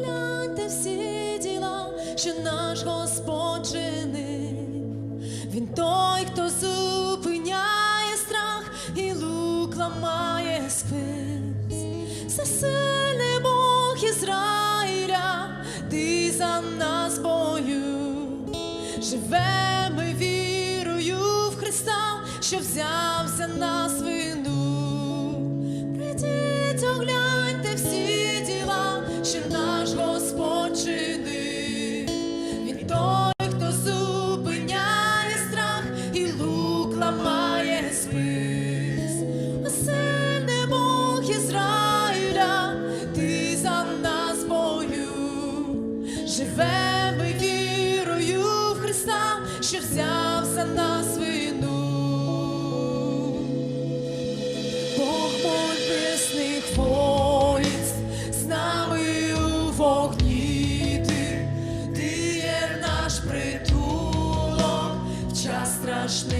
Прославляйте всі діла, що наш Господь чинив. Він той, хто зупиняє страх і лук ламає спис. за нас вину, Бог небесних воїнств с нами у вогні ти, ти є наш притулок в час страшний.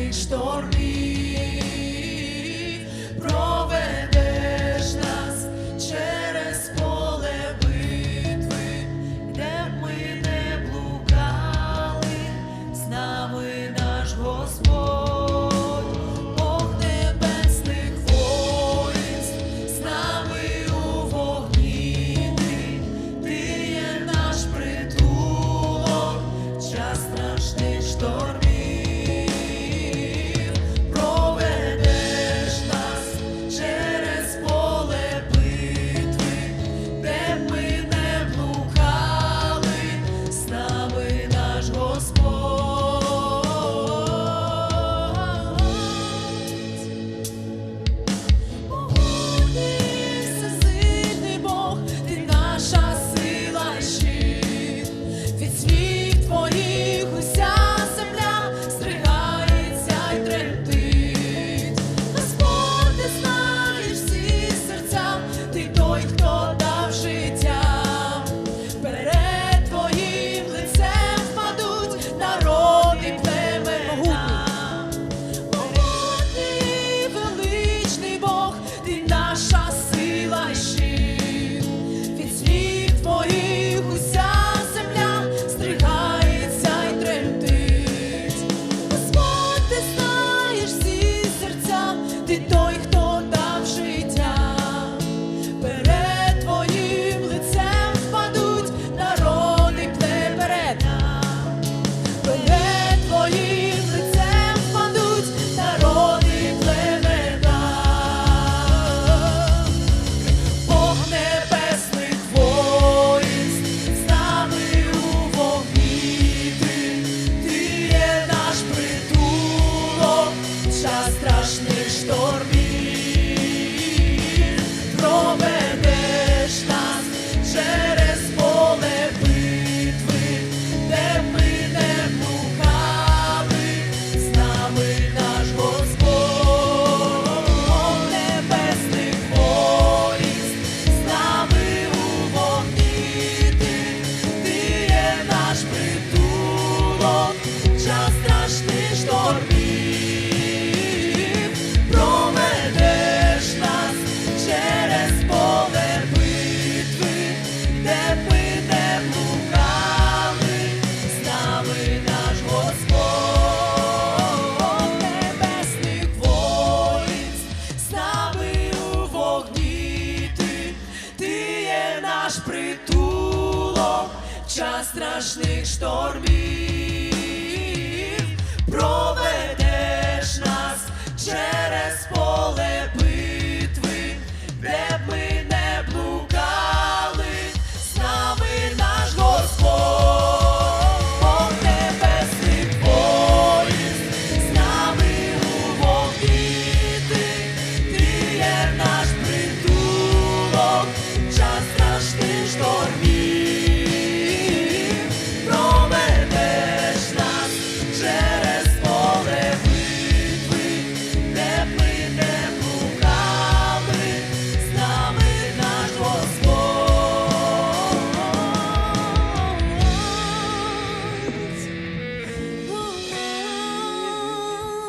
Страшных штормів.